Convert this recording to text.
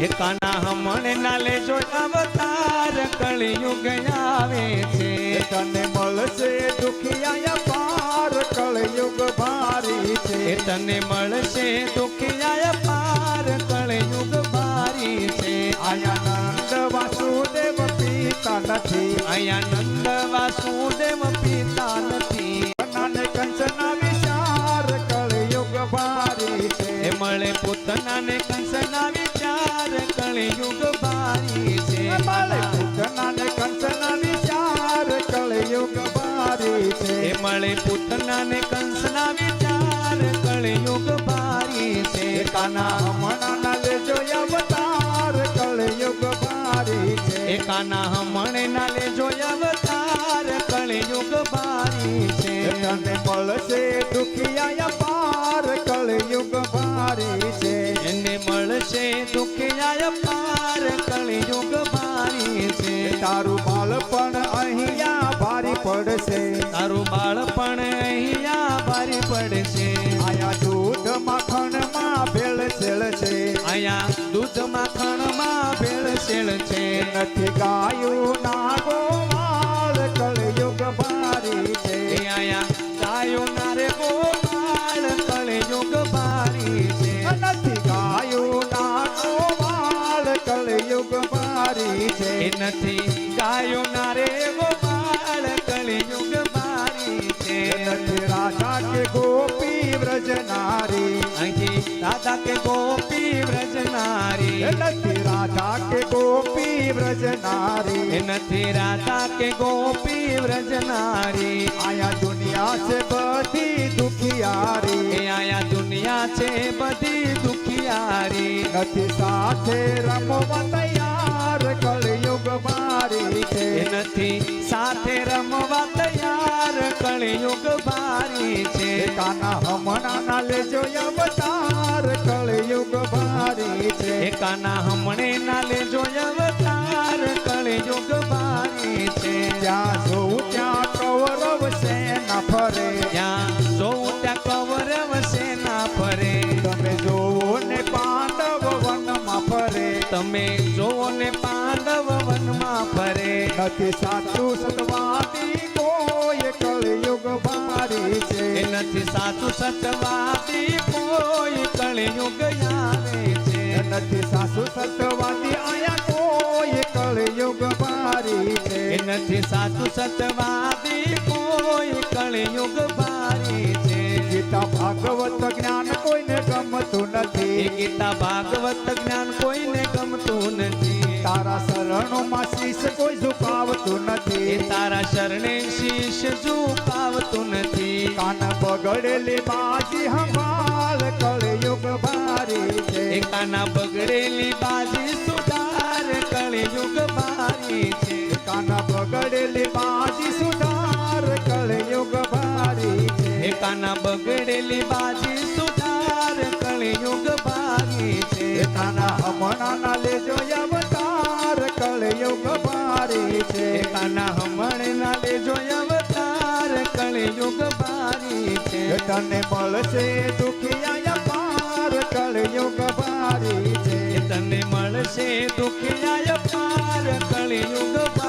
એ હમણ ના લેજો અવતાર કળિયુગ આવે છે. તને મળશે દુખિયા પાર કળિયુગ ભારી છે. તને મળશે દુખિયા પાર કળિયુગ ભારી છે. આયા નંદ વાસુદેવ પિતા નથી. અહીંયા નંદ વાસુદેવ પિતા નથી. નાને કંચના વિચાર કળિયુગ ભારી છે. મળે પોતાને કંસના વિચાર કળિયુગ ભારી છે. મળે કંસના કંચના વિચાર કળયુગ ભારી છે. મળે પૂતના ને કંસના વિચાર કળિયુગ ભારી છે. કાના હમણાં લેજો અવતાર કળયુગ ભારી છે. કાના હમણે ના લેજો અવતાર કળિયુગ ભારી છે. તને મળશે દુખિયા પાર કળયુગ ભારી છે. એને મળશે દુખિયા પાર કળિયુગ ભારી છે. તારું બાળપણ અહીંયા ભારી પડશે. તારું બાળપણ અહીંયા ભારી પડશે. આયા દૂધ માખણમાં ભેળસેળ છે અહીંયા દૂધ માખણમાં ભેળસેળ છે નથી ગાયું નથી. ગાયો ના રે ગોપાળ કળયુગ મારી છે. નથી રાધા કે ગોપી વ્રજ નારી. અહીં દાદા કે ગોપી વ્રજનારી નથી રાધા કે ગોપી વ્રજ નારી. એ નથી રાધા કે ગોપી વ્રજનારી આયા દુનિયા છે બધી દુખિયારી. આયા દુનિયા છે બધી દુખિયારી. નથી સાથે રમવા સાથે રમવા તૈયાર કળિયુગ ભારી છે. કાના હમણાં ના લેજો અવતાર કળિયુગ ભારી છે. કાના હમણે ના લેજો અવતાર કળિયુગ ભારી છે. જ્યાં જોઉં ત્યાં કૌરવ સેના ફરે. જ્યાં જોઉં ત્યાં કૌરવ સેના ફરે. તમે જોવો ને પાંડવ વનમાં ફરે. તમે ને પાંડવ વનમાં ફરે. નથી સાચું સતવાદી કોઈ કળયુગ ભારી છે. નથી સાચું સતવાદી કોઈ કળયુગ આવે છે. નથી સાચું સતવાદી આયા કોઈ કળયુગ ભારી છે. નથી સાચું સતવાદી કોઈ કળયુગ ભારી છે. ગીતા ભાગવત જ્ઞાન કોઈને ગમતું નથી. ગીતા ભાગવત જ્ઞાન નથી તારા શરણોમાં શીશ કોઈ ઝુકાવતું નથી. તારા શરણે શીશ ઝુકાવતું નથી. કાન બગડેલી બાજી સંભાળ કળયુગ ભારી છે. કાના બગડેલી બાજી સુધાર કળયુગ ભારી છે. કાના બગડેલી બાજી સુધાર કળયુગ ભારી છે. કાના બગડેલી બાજી સુધાર કળયુગ ભારી છે. એ તને મળશે દુખિયા પાર કળિયુગ ભારી છે. તને મળશે દુખિયા પાર કળિયુગ